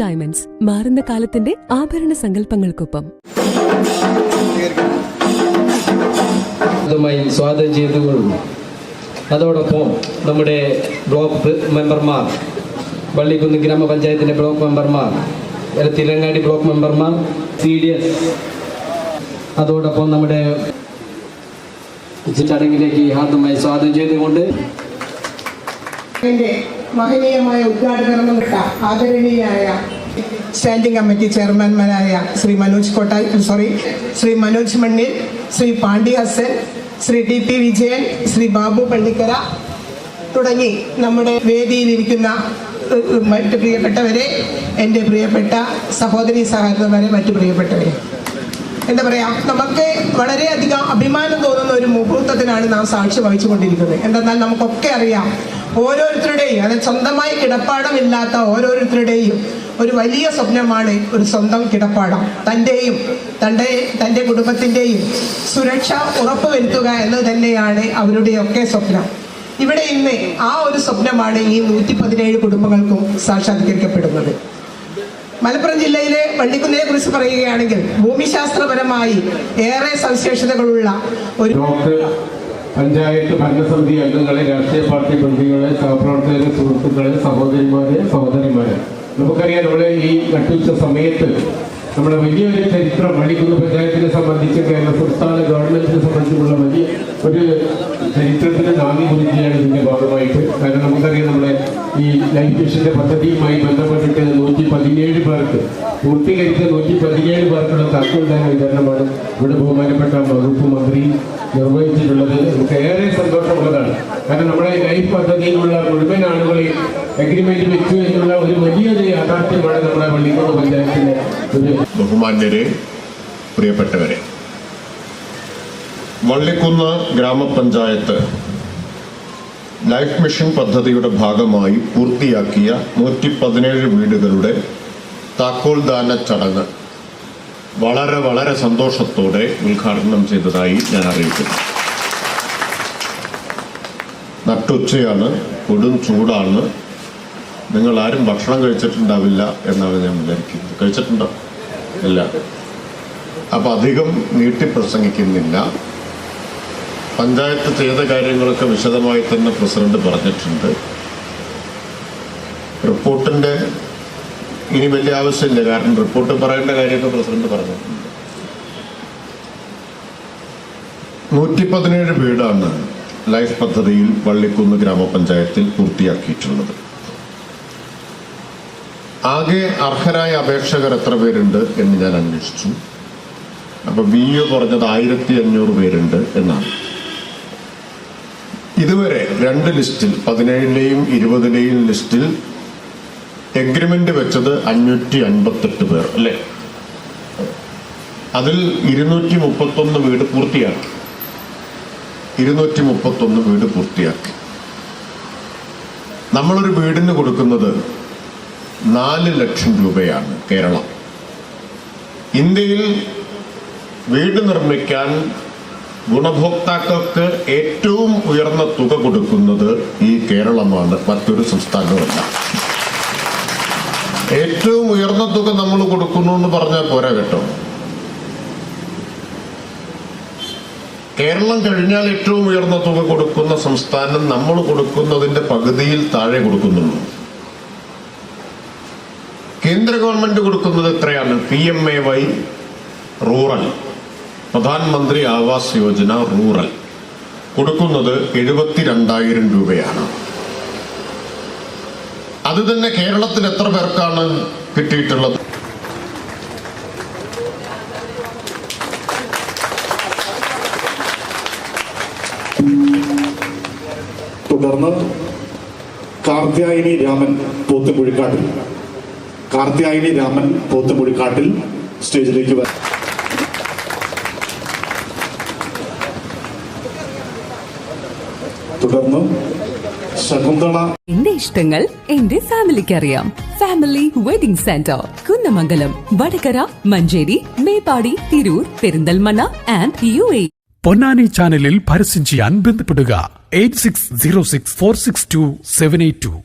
Diamonds മാറുന്ന കാലത്തിന്റെ ആഭരണ സങ്കല്പങ്ങൾക്കൊപ്പം. സ്വാഗതം ചെയ്തുകൊള്ളുന്നു അതോടൊപ്പം നമ്മുടെ ബ്ലോക്ക് മെമ്പർമാർ വള്ളിക്കുന്ന് ഗ്രാമപഞ്ചായത്തിന്റെ ബ്ലോക്ക് മെമ്പർമാർ തിരങ്ങാടി ബ്ലോക്ക് മെമ്പർമാർ സി ഡി എസ്. അതോടൊപ്പം നമ്മുടെ ചടങ്ങിലേക്ക് ഹാർദമായി സ്വാഗതം ചെയ്തുകൊണ്ട് മഹനീയമായ ഉദ്ഘാടനം ആദരണീയായ standing committee ചെയർമാൻമാരായ Shri Manoj Kottayi sorry Shri Manoj Mannil Shri Pandya Hasan Shri T P Vijayan Shri Babu Pallikkara തുടങ്ങി നമ്മുടെ വേദിയിലിരിക്കുന്ന മറ്റ് പ്രിയപ്പെട്ടവരെ എന്റെ പ്രിയപ്പെട്ട സഹോദരി സഹോദരന്മാരെ മറ്റു പ്രിയപ്പെട്ടവരെ. എന്താ പറയാ നമുക്ക് വളരെയധികം അഭിമാനം തോന്നുന്ന ഒരു മുഹൂർത്തത്തിനാണ് നാം സാക്ഷി വഹിച്ചുകൊണ്ടിരിക്കുന്നത്. എന്തെന്നാൽ നമുക്കൊക്കെ അറിയാം ഓരോരുത്തരുടെയും അതായത് സ്വന്തമായി കിടപ്പാടമില്ലാത്ത ഓരോരുത്തരുടെയും ഒരു വലിയ സ്വപ്നമാണ് ഒരു സ്വന്തം കിടപ്പാടം. തന്റെയും തന്റെ തന്റെ കുടുംബത്തിന്റെയും സുരക്ഷ ഉറപ്പുവരുത്തുക എന്നത് തന്നെയാണ് അവരുടെയൊക്കെ സ്വപ്നം. ഇവിടെ ഇന്ന് ആ ഒരു സ്വപ്നമാണ് ഈ നൂറ്റി പതിനേഴ് കുടുംബങ്ങൾക്കും സാക്ഷാത്കരിക്കപ്പെടുന്നത്. മലപ്പുറം ജില്ലയിലെ വള്ളിക്കുന്നിനെ കുറിച്ച് പറയുകയാണെങ്കിൽ ഭൂമിശാസ്ത്രപരമായി ഏറെ സവിശേഷതകളുള്ള ഒരു പഞ്ചായത്ത് ഭരണസമിതി അംഗങ്ങളെ രാഷ്ട്രീയ പാർട്ടി പ്രതികളെ സഹപ്രവർത്തകരെ സുഹൃത്തുക്കളെ സഹോദരിമാരെ സഹോദരിമാരെ നമുക്കറിയാം നമ്മളെ ഈ നട്ടുച്ച സമയത്ത് നമ്മുടെ വലിയൊരു ചരിത്രം വഴിക്കുന്ന പഞ്ചായത്തിനെ സംബന്ധിച്ച് കേരള സംസ്ഥാന ഗവൺമെന്റിനെ സംബന്ധിച്ചുള്ള വലിയ ഒരു ചരിത്രത്തിന് നാന്ദി കുറിക്കുകയാണ് ഇതിന്റെ ഭാഗമായിട്ട്. കാരണം നമുക്കറിയാം നമ്മുടെ ഈ ലൈഫ് മിഷന്റെ പദ്ധതിയുമായി ബന്ധപ്പെട്ടിട്ട് നൂറ്റി പതിനേഴ് പേർക്ക് പൂർത്തീകരിച്ച നൂറ്റി പതിനേഴ് പേർക്കുള്ള താക്കോൽദാന വിതരണമാണ് ഇവിടെ ബഹുമാനപ്പെട്ട വകുപ്പ് മന്ത്രി നിർവഹിച്ചിട്ടുള്ളത് നമുക്ക് ഏറെ സന്തോഷമുള്ളതാണ്. കാരണം നമ്മുടെ ലൈഫ് പദ്ധതിയിലുള്ള മുഴുവൻ ആളുകളെയും അഗ്രിമെന്റ് വെച്ചു എന്നുള്ള ഒരു വലിയൊരു യാഥാർത്ഥ്യമാണ് നമ്മുടെ വള്ളിക്കോട് പഞ്ചായത്തിന്റെ ഒരു ബഹുമാന്യരെ പ്രിയപ്പെട്ടവരെ. വള്ളിക്കുന്ന് ഗ്രാമപഞ്ചായത്ത് ലൈഫ് മിഷൻ പദ്ധതിയുടെ ഭാഗമായി പൂർത്തിയാക്കിയ നൂറ്റി പതിനേഴ് വീടുകളുടെ താക്കോൽദാന ചടങ്ങ് വളരെ വളരെ സന്തോഷത്തോടെ ഉദ്ഘാടനം ചെയ്തതായി ഞാൻ അറിയിക്കുന്നു. നട്ടുച്ചയാണ് കൊടും ചൂടാണ്. നിങ്ങൾ ആരും ഭക്ഷണം കഴിച്ചിട്ടുണ്ടാവില്ല എന്നാണ് ഞാൻ വിചാരിക്കുന്നത്. കഴിച്ചിട്ടുണ്ടോ? ഇല്ല. അപ്പൊ അധികം നീട്ടി പ്രസംഗിക്കുന്നില്ല. പഞ്ചായത്ത് ചെയ്ത കാര്യങ്ങളൊക്കെ വിശദമായി തന്നെ പ്രസിഡന്റ് പറഞ്ഞിട്ടുണ്ട്. റിപ്പോർട്ടിന്റെ ഇനി വലിയ ആവശ്യമില്ല. കാരണം റിപ്പോർട്ട് പറയേണ്ട കാര്യമൊക്കെ പ്രസിഡന്റ് പറഞ്ഞു. നൂറ്റി പതിനേഴ് വീടാണ് ലൈഫ് പദ്ധതിയിൽ വള്ളിക്കുന്ന് ഗ്രാമപഞ്ചായത്തിൽ പൂർത്തിയാക്കിയിട്ടുള്ളത്. ആകെ അർഹരായ അപേക്ഷകർ എത്ര പേരുണ്ട് എന്ന് ഞാൻ അന്വേഷിച്ചു. അപ്പൊ ബി യു പറഞ്ഞത് ആയിരത്തി അഞ്ഞൂറ് പേരുണ്ട് എന്നാണ്. ഇതുവരെ രണ്ട് ലിസ്റ്റിൽ പതിനേഴിലെയും ഇരുപതിലെയും ലിസ്റ്റിൽ എഗ്രിമെന്റ് വെച്ചത് അഞ്ഞൂറ്റി അൻപത്തെട്ട് പേർ അല്ലേ? അതിൽ ഇരുന്നൂറ്റി മുപ്പത്തൊന്ന് വീട് പൂർത്തിയാക്കി. ഇരുന്നൂറ്റി മുപ്പത്തൊന്ന് വീട് പൂർത്തിയാക്കി. നമ്മളൊരു വീടിന് കൊടുക്കുന്നത് നാല് ലക്ഷം രൂപയാണ് കേരളം. ഇന്ത്യയിൽ വീട് നിർമ്മിക്കാൻ ഗുണഭോക്താക്കൾക്ക് ഏറ്റവും ഉയർന്ന തുക കൊടുക്കുന്നത് ഈ കേരളമാണ് മറ്റൊരു സംസ്ഥാനവുമല്ല. ഏറ്റവും ഉയർന്ന തുക നമ്മൾ കൊടുക്കുന്നു എന്ന് പറഞ്ഞാൽ പോരാ കേട്ടോ. കേരളം കഴിഞ്ഞാൽ ഏറ്റവും ഉയർന്ന തുക കൊടുക്കുന്ന സംസ്ഥാനം നമ്മൾ കൊടുക്കുന്നതിന്റെ പകുതിയിൽ താഴെ കൊടുക്കുന്നുള്ളൂ. കേന്ദ്ര ഗവൺമെന്റ് കൊടുക്കുന്നത് എത്രയാണ്? P M A Y rural. Pradhanmantri Awas Yojana rural. കൊടുക്കുന്നത് എഴുപത്തിരണ്ടായിരം രൂപയാണ്. അത് തന്നെ കേരളത്തിൽ എത്ര പേർക്കാണ് കിട്ടിയിട്ടുള്ളത്? തുടർന്ന് കാർത്യായനി രാമൻ പോത്തുമുഴിക്കാട്ടിൽ കാർത്യായനി രാമൻ പോത്തുമുഴിക്കാട്ടിൽ സ്റ്റേജിലേക്ക് വരാം. തുടർന്ന് ശകുന്തള. എന്റെ ഇഷ്ടങ്ങൾ എന്റെ ഫാമിലിക്ക് അറിയാം Family Wedding Centre Kunnamangalam Vadakara Manjeri Meppadi Tirur Perinthalmanna and U A. Ponnani ചാനലിൽ പരസ്യം ചെയ്യാൻ ബന്ധപ്പെടുക. Eight six zero six four six two seven eight two.